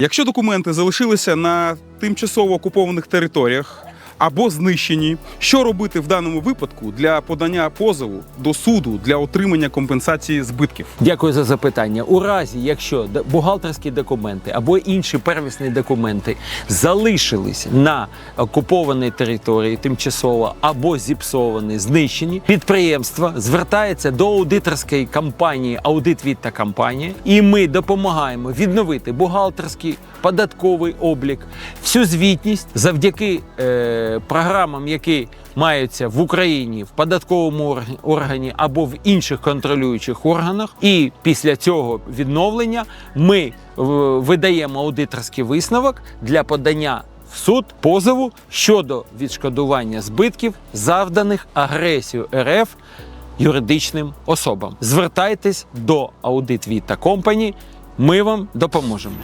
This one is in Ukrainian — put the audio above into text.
Якщо документи залишилися на тимчасово окупованих територіях або знищені, що робити в даному випадку для подання позову до суду для отримання компенсації збитків? Дякую за запитання. У разі, якщо бухгалтерські документи або інші первісні документи залишились на окупованій території тимчасово або зіпсовані, знищені, підприємство звертається до аудиторської компанії Вітта компанія, і ми допомагаємо відновити бухгалтерський податковий облік, всю звітність завдяки е, програмам, які маються в Україні в податковому органі або в інших контролюючих органах. І після цього відновлення ми е, видаємо аудиторський висновок для подання в суд позову щодо відшкодування збитків, завданих агресію РФ юридичним особам. Звертайтесь до Аудит Віта Компані, ми вам допоможемо.